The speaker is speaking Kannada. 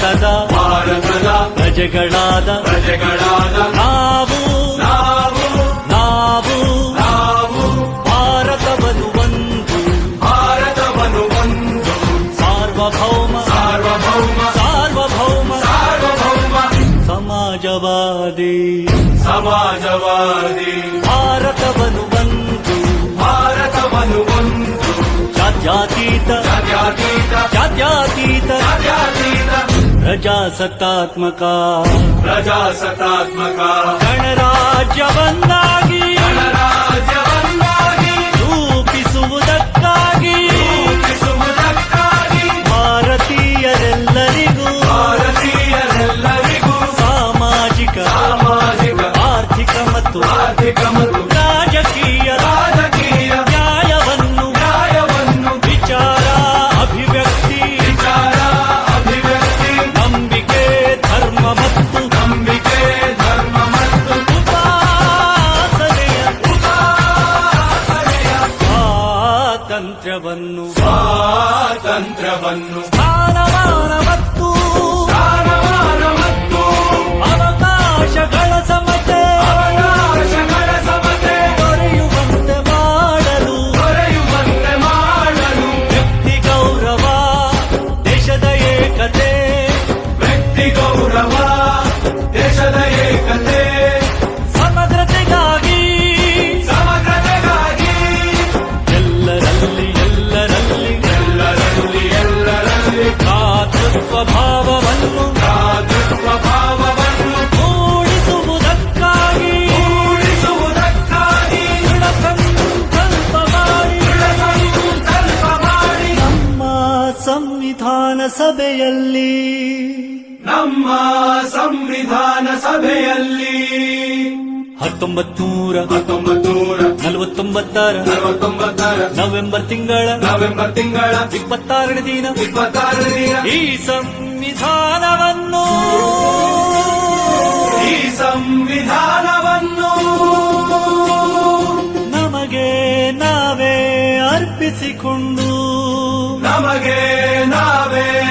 ಭಾರತದ ಭಾರತದ ಪ್ರಜೆಗಳಾದ ಪ್ರಜೆಗಳಾದ ನಾವು ನಾವು ನಾವು ನಾವು ಭಾರತವನ್ನು ಒಂದು ಭಾರತವನ್ನು ಒಂದು ಸಾರ್ವಭೌಮ ಸಾರ್ವಭೌಮ ಸಾರ್ವಭೌಮ ಸಾರ್ವಭೌಮ ಸಮಾಜವಾದಿ ಸಮಾಜವಾದಿ ಭಾರತವನ್ನು ಒಂದು ಭಾರತವನ್ನು ಒಂದು ಜಾತ್ಯತೀತ ಜಾತ್ಯತೀತ ಜಾತ್ಯತೀತ प्रजासत्तात्मका। सतात्मक गणराज्यवन्दागी। सतात्मक गणराज्यूपुक् ಸ್ವಾತಂತ್ರ್ಯವನ್ನು ಸ್ವಾತಂತ್ರ್ಯವನ್ನು ಸ್ಥಾನಮಾನ ಸಭೆಯಲ್ಲಿ. ನಮ್ಮ ಸಂವಿಧಾನ ಸಭೆಯಲ್ಲಿ. ಹತ್ತೊಂಬತ್ತು ನೂರ ಹತ್ತೊಂಬತ್ತು ನೂರ ನಲವತ್ತೊಂಬತ್ತರ. ನಲವತ್ತೊಂಬತ್ತರ. ನವೆಂಬರ್ ತಿಂಗಳ. ನವೆಂಬರ್ ತಿಂಗಳ. ಇಪ್ಪತ್ತಾರನೇ ದಿನ. ಇಪ್ಪತ್ತಾರನೇ ದಿನ. ಈ ಸಂವಿಧಾನವನ್ನು. ಈ ಸಂವಿಧಾನವನ್ನು. ನಮಗೆ ನಾವೇ ಅರ್ಪಿಸಿಕೊಂಡು. ನಮಗೆ ನಾವೇ